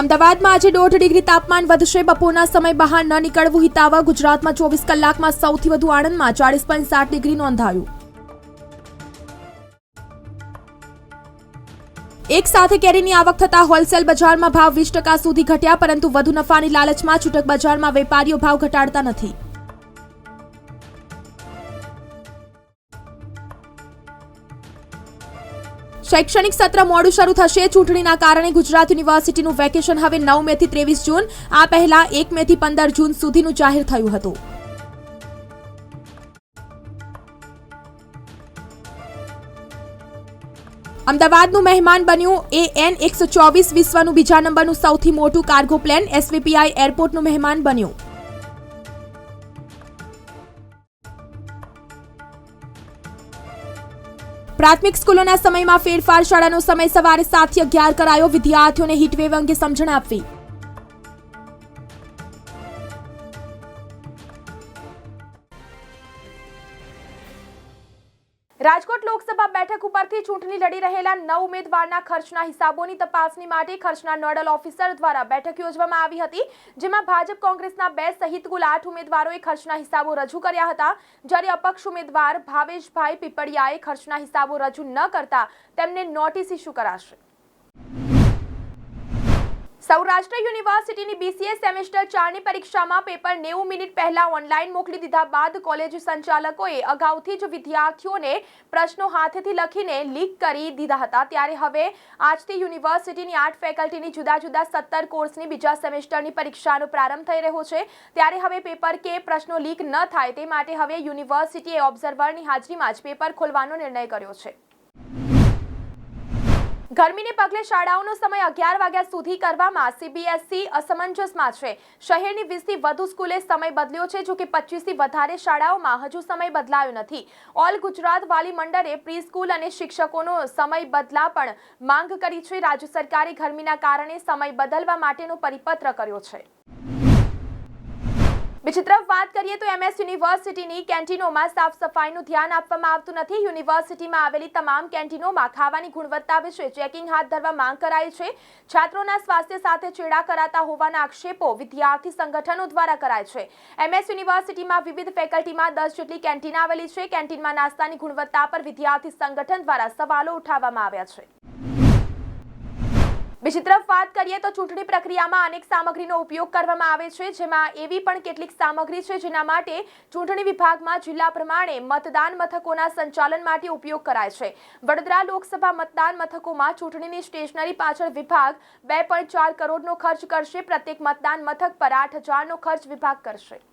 અમદાવાદમાં આજે દોઢ ડિગ્રી તાપમાન વધશે. બપોરના સમય બહાર ન નીકળવું. હિતાવહ ગુજરાતમાં ચોવીસ કલાકમાં સૌથી વધુ આણંદમાં ચાળીસ પોઈન્ટ સાત ડિગ્રી નોંધાયું. એક સાથે કેરીની આવક થતા હોલસેલ બજારમાં ભાવ વીસ ટકા સુધી ઘટ્યા, પરંતુ વધુ નફાની લાલચમાં છૂટક બજારમાં વેપારીઓ ભાવ ઘટાડતા નથી. શૈક્ષણિક સત્ર મોડું શરૂ થશે. ચૂંટણીના કારણે ગુજરાત યુનિવર્સિટીનું વેકેશન હવે નવ મે થી ત્રેવીસ જૂન. આ પહેલા એક મે થી પંદર જૂન સુધીનું જાહેર થયું હતું. અમદાવાદનું મહેમાન બન્યું એ એન એકસો ચોવીસ વિશ્વનું બીજા નંબરનું સૌથી મોટું કાર્ગો પ્લેન. એસવીપીઆઈ એરપોર્ટનું મહેમાન બન્યું. પ્રાથમિક સ્કૂલોના સમયમાં ફેરફાર શાળાનો સમય સવારે સાતથી અગિયાર કરાયો. વિદ્યાર્થીઓને હીટવેવ અંગે સમજણ આપવી. રાજકોટ લોકસભા બેઠક ઉપરથી ચૂંટણી લડી રહેલા નવ ઉમેદવારના ખર્ચના હિસાબોની તપાસણી માટે ખર્ચના નોડલ ઓફિસર દ્વારા બેઠક યોજવામાં આવી હતી, જેમાં ભાજપ કોંગ્રેસના બે સહિત કુલ આઠ ઉમેદવારોએ ખર્ચના હિસાબો રજૂ કર્યા હતા. જ્યારે અપક્ષ ઉમેદવાર ભાવેશભાઈ પીપળિયાએ ખર્ચના હિસાબો રજૂ ન કરતા તેમને નોટિસ ઇસ્યુ કરાશે. સૌરાષ્ટ્ર યુનિવર્સિટીની બીસીએ સેમેસ્ટર ચારની પરીક્ષામાં પેપર નેવું મિનિટ પહેલા ઓનલાઈન મોકલી દીધા બાદ કોલેજ સંચાલકોએ અગાઉથી જ વિદ્યાર્થીઓને પ્રશ્નો હાથેથી લખીને લીક કરી દીધા હતા. ત્યારે હવે આજથી યુનિવર્સિટીની આઠ ફેકલ્ટીની જુદા જુદા સત્તર કોર્સની બીજા સેમેસ્ટરની પરીક્ષાનો પ્રારંભ થઈ રહ્યો છે. ત્યારે હવે પેપર કે પ્રશ્નો લીક ન થાય તે માટે હવે યુનિવર્સિટીએ ઓબ્ઝર્વરની હાજરીમાં જ પેપર ખોલવાનો નિર્ણય કર્યો છે. ગરમીને પગલે શાળાઓનો સમય અગિયાર વાગ્યા સુધી કરવામાં સીબીએસઈ અસમંજસમાં છે. શહેરની વીસથી વધુ સ્કૂલે સમય બદલ્યો છે જોકે પચીસથી વધારે શાળાઓમાં હજુ સમય બદલાયો નથી. ઓલ ગુજરાત વાલી મંડળે પ્રી સ્કૂલ અને શિક્ષકોનો સમય બદલા પણ માંગ કરી છે. રાજ્ય સરકારે ગરમીના કારણે સમય બદલવા માટેનો પરિપત્ર કર્યો છે. બીજી તરફ વાત કરીએ તો એમએસ યુનિવર્સિટીની કેન્ટીનોમાં સાફ સફાઈનું ધ્યાન આપવામાં આવતું નથી. યુનિવર્સિટીમાં આવેલી તમામ કેન્ટીનોમાં ખાવાની ગુણવત્તા વિશે ચેકિંગ હાથ ધરવા માંગ કરાઈ છે. છાત્રોના સ્વાસ્થ્ય સાથે ચેડા કરાતા હોવાના આક્ષેપો વિદ્યાર્થી સંગઠનો દ્વારા કરાય છે. એમએસ યુનિવર્સિટીમાં વિવિધ ફેકલ્ટીમાં દસ જેટલી કેન્ટીન આવેલી છે. કેન્ટીનમાં નાસ્તાની ગુણવત્તા પર વિદ્યાર્થી સંગઠન દ્વારા સવાલો ઉઠાવવામાં આવ્યા છે. બીજી તરફ વાત કરીએ તો ચૂંટણી પ્રક્રિયામાં અનેક સામગ્રીનો ઉપયોગ કરવામાં આવે છે, જેમાં એવી પણ કેટલીક સામગ્રી છે, જેના માટે ચૂંટણી વિભાગમાં જિલ્લા પ્રમાણે મતદાન મથકોના સંચાલન માટે ઉપયોગ કરાય છે. વડોદરા લોકસભા મતદાન મથકોમાં ચૂંટણીની સ્ટેશનરી પાછળ વિભાગ બે પોઈન્ટ ચાર કરોડનો ખર્ચ કરશે, પ્રત્યેક મતદાન મથક પર આઠ હજારનો ખર્ચ વિભાગ કરશે.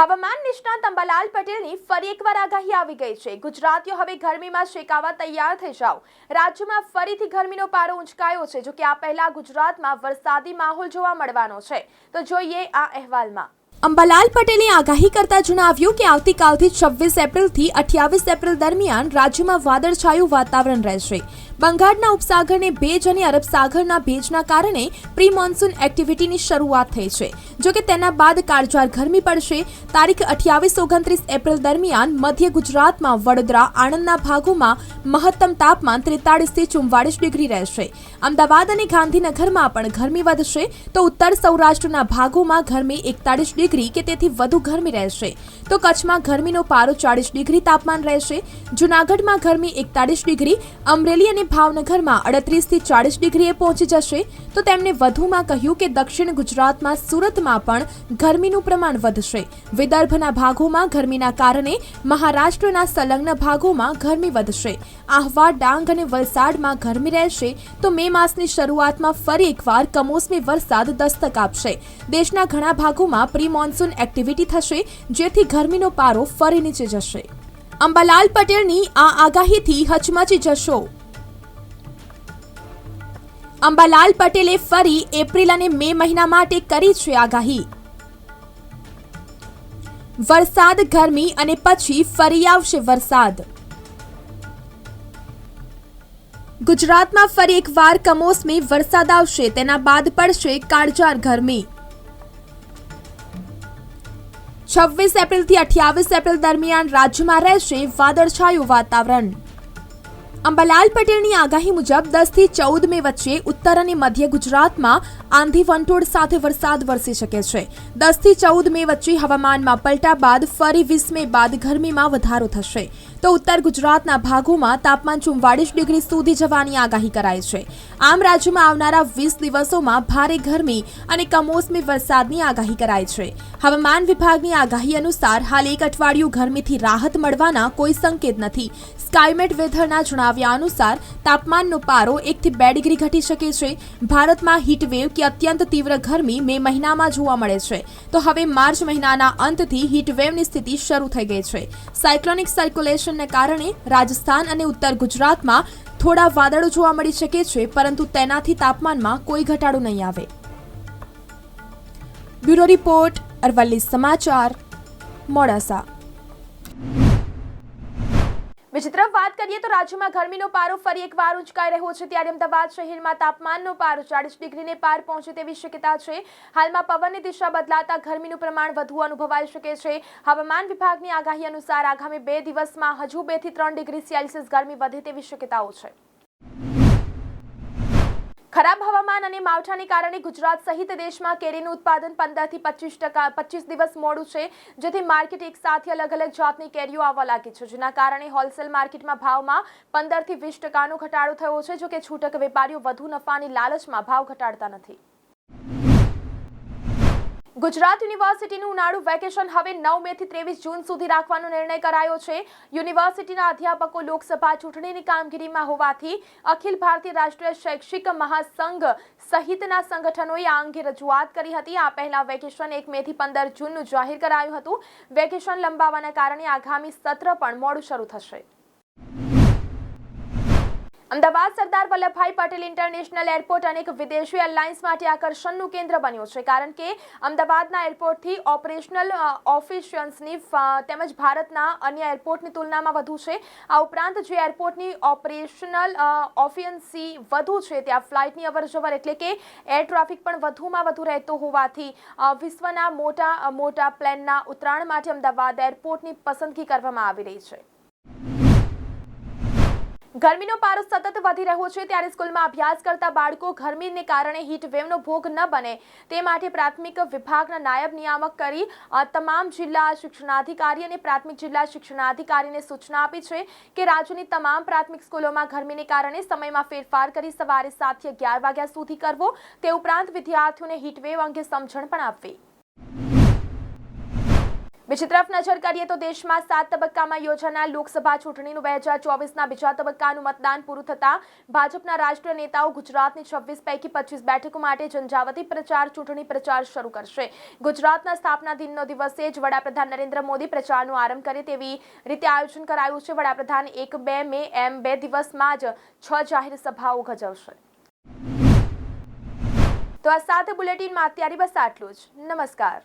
હવામાન નિષ્ણાત અંબાલાલ પટેલની ફરી એકવાર આગાહી આવી ગઈ છે. ગુજરાતીઓ હવે ગરમીમાં શેકાવા તૈયાર થઈ જાઓ. રાજ્યમાં ફરીથી ગરમીનો પારો ઉંચકાયો છે જો કે આ પહેલા ગુજરાતમાં વરસાદી માહોલ જોવા મળવાનો છે. તો જોઈએ આ અહેવાલમાં. અંબાલાલ પટેલે આગાહી કરતા જણાવ્યું કે આવતીકાલથી છવ્વીસ એપ્રિલથી અઠ્યાવીસ એપ્રિલ દરમિયાન રાજ્યમાં વાદળછાયું વાતાવરણ રહેશે. બંગાળના ઉપસાગરને ભેજ અને અરબ સાગરના ભેજના કારણે પ્રી મોન્સૂન એક્ટિવિટીની શરૂઆત થઈ છે. જોકે તેના બાદ કાળઝાળ ગરમી પડશે. તારીખ અઠ્યાવીસ ઓગણત્રીસ એપ્રિલ દરમિયાન મધ્ય ગુજરાતમાં વડોદરા, આણંદના ભાગોમાં મહત્તમ તાપમાન ત્રેતાળીસથી ચુમ્વાળીસ ડિગ્રી રહેશે. અમદાવાદ અને ગાંધીનગરમાં પણ ગરમી વધશે. તો ઉત્તર સૌરાષ્ટ્રના ભાગોમાં ગરમી એકતાળીસ ડિગ્રી કે તેથી વધુ ગરમી રહેશે. તો કચ્છમાં ગરમીનો પારો ચાળીસ ડિગ્રી તાપમાન રહેશે. જૂનાગઢમાં ગરમી એકતાળીસ ડિગ્રી. અમરેલી અને ભાવનગરમાં અડત્રીસથી ચાળીસ ડિગ્રીએ પહોંચી જશે. તો તેમણે વધુમાં કહ્યું કે દક્ષિણ ગુજરાતમાં સુરતમાં પણ ગરમીનું પ્રમાણ વધશે. વિદર્ભના ભાગોમાં ગરમીના કારણે મહારાષ્ટ્રના સંલગ્ન ભાગોમાં ગરમી વધશે. આહવા, ડાંગ અને વલસાડમાં ગરમી રહેશે. તો મે માસની શરૂઆતમાં ફરી એકવાર કમોસમી વરસાદ દસ્તક આપશે. દેશના ઘણા ભાગોમાં પ્રી મોન્સૂન એક્ટિવિટી થશે, જેથી ગરમીનો પારો ફરી નીચે જશે. અંબાલાલ પટેલની આ આગાહીથી હચમચી જશો. અંબાલાલ પટેલે ફરી એપ્રિલ અને મે મહિના માટે કરી છે આગાહી. વરસાદ, ગરમી અને પછી ફરી આવશે વરસાદ. ગુજરાતમાં ફરી એકવાર કમોસમી વરસાદ આવશે, તેના બાદ પડશે કાળજાર ગરમી. છવ્વીસ એપ્રિલથી અઠ્યાવીસ એપ્રિલ દરમિયાન રાજ્યમાં રહેશે વાદળછાયું વાતાવરણ. અંબાલાલ પટેલની આગાહી મુજબ દસથી ચૌદ મે વચ્ચે ઉત્તર અને મધ્ય ગુજરાતમાં આંધી વંટોળ સાથે વરસાદ વરસી શકે છે. દસથી ચૌદ મે વચ્ચે હવામાનમાં પલટા બાદ ફરી વીસ મે બાદ ગરમીમાં વધારો થશે. તો ઉત્તર ગુજરાતના ભાગોમાં તાપમાન ચુમ્વાળીસ ડિગ્રી સુધી જવાની આગાહી કરાઈ છે. આમ રાજ્યમાં આવનારા વીસ દિવસોમાં ભારે ગરમી અને કમોસમી વરસાદની આગાહી કરાઈ છે. હવામાન વિભાગની આગાહી અનુસાર હાલ એક અઠવાડિયું ગરમીથી રાહત મળવાના કોઈ સંકેત નથી. સ્કાયમેટ વેધરના જણાવ્યા અનુસાર, તાપમાનનો પારો એકથી બે ડિગ્રી ઘટી શકે છે. ભારતમાં હીટવેવ કે અત્યંત તીવ્ર ગરમી મે મહિનામાં જોવા મળે છે. તો હવે માર્ચ મહિનાના અંતથી હીટવેવની સ્થિતિ શરૂ થઈ ગઈ છે. સાયક્લોનિક સર્ક્યુલેશનને કારણે રાજસ્થાન અને ઉત્તર ગુજરાતમાં થોડા વાદળો જોવા મળી શકે છે, પરંતુ તેનાથી તાપમાનમાં કોઈ ઘટાડો નહીં આવે. બ્યુરો રિપોર્ટ, અરવલ્લી સમાચાર, મોડાસા. બીજી તરફ વાત કરીએ તો રાજ્યમાં ગરમીનો પારો ફરી એકવાર ઉંચકાઈ રહ્યો છે. ત્યારે અમદાવાદ શહેરમાં તાપમાનનો પારો ચાળીસ ડિગ્રીને પાર પહોંચે તેવી શક્યતા છે. હાલમાં પવનની દિશા બદલાતા ગરમીનું પ્રમાણ વધુ અનુભવાઈ શકે છે. હવામાન વિભાગની આગાહી અનુસાર આગામી બે દિવસમાં હજુ બેથી ત્રણ ડિગ્રી સેલ્સિયસ ગરમી વધે તેવી શક્યતાઓ છે. ખરાબ હવામાન અને માવઠાને કારણે ગુજરાત સહિત દેશમાં કેરીનું ઉત્પાદન પંદરથી પચીસ ટકા પચીસ દિવસ મોડું છે, જેથી માર્કેટ એક સાથે અલગ અલગ જાતની કેરીઓ આવવા લાગી છે, જેના કારણે હોલસેલ માર્કેટમાં ભાવમાં પંદરથી વીસ ટકાનો ઘટાડો થયો છે, જોકે છૂટક વેપારીઓ વધુ નફાની લાલચમાં ભાવ ઘટાડતા નથી. ગુજરાત યુનિવર્સિટીનું ઉનાળુ વેકેશન હવે નવ મે થી ત્રેવીસ જૂન સુધી રાખવાનો નિર્ણય કરાયો છે. યુનિવર્સિટીના અધ્યાપકો લોકસભા ચૂંટણીની કામગીરીમાં હોવાથી અખિલ ભારતીય રાષ્ટ્રીય શૈક્ષિક મહાસંઘ સહિતના સંગઠનોએ આ અંગે રજૂઆત કરી હતી. આ પહેલા વેકેશન એક મે થી પંદર જૂનનું જાહેર કરાયું હતું. વેકેશન લંબાવવાના કારણે આગામી સત્ર પણ મોડું શરૂ થશે. અમદાવાદ સરદાર વલ્લભભાઈ પટેલ ઇન્ટરનેશનલ એરપોર્ટ અનેક વિદેશી એરલાઇન્સ માટે આકર્ષણનું કેન્દ્ર બન્યું છે, કારણ કે અમદાવાદના એરપોર્ટથી ઓપરેશનલ ઓફિશિયન્સની તેમજ ભારતના અન્ય એરપોર્ટની તુલનામાં વધુ છે. આ ઉપરાંત જે એરપોર્ટની ઓપરેશનલ ઓફિયન્સી વધુ છે, ત્યાં ફ્લાઇટની અવરજવર એટલે કે એર ટ્રાફિક પણ વધુમાં વધુ રહેતો હોવાથી વિશ્વના મોટા મોટા પ્લેનના ઉતરાણ માટે અમદાવાદ એરપોર્ટની પસંદગી કરવામાં આવી રહી છે. ગરમીનો પારો સતત વધી રહ્યો છે ત્યારે સ્કૂલમાં અભ્યાસ કરતા બાળકો ગરમીને કારણે હીટ વેવનો ભોગ ન બને. તે માટે પ્રાથમિક વિભાગના નાયબ નિયામક કરી તમામ જિલ્લા શિક્ષણાધિકારી અને પ્રાથમિક જિલ્લા શિક્ષણાધિકારીને સૂચના આપી છે કે રાજ્યની તમામ પ્રાથમિક સ્કૂલોમાં ગરમીને કારણે સમયમાં ફેરફાર કરી સવારે સાતથી અગિયાર વાગ્યા સુધી કરવો. તે ઉપરાંત વિદ્યાર્થીઓને હીટવેવ અંગે સમજણ પણ આપવી. બીજી તરફ નજર કરીએ તો દેશમાં સાત તબક્કામાં યોજાનાર લોકસભા ચૂંટણીનું બે હજાર ચોવીસના બીજા તબક્કાનું મતદાન પૂરું થતાં ભાજપના રાષ્ટ્રીય નેતાઓ ગુજરાતની છવ્વીસ પૈકી પચીસ બેઠકો માટે જનજાવતી પ્રચાર ચૂંટણી પ્રચાર શરૂ કરશે. ગુજરાતના સ્થાપના દિનનો દિવસે જ વડાપ્રધાન નરેન્દ્ર મોદી પ્રચારનો આરંભ કરે તેવી રીતે આયોજન કરાયું છે. વડાપ્રધાન એક બે મે એમ બે દિવસમાં જ છ જાહેર સભાઓ ગજવશે. તો આ સાથે બુલેટિનમાં અત્યારે બસ આટલું જ. નમસ્કાર.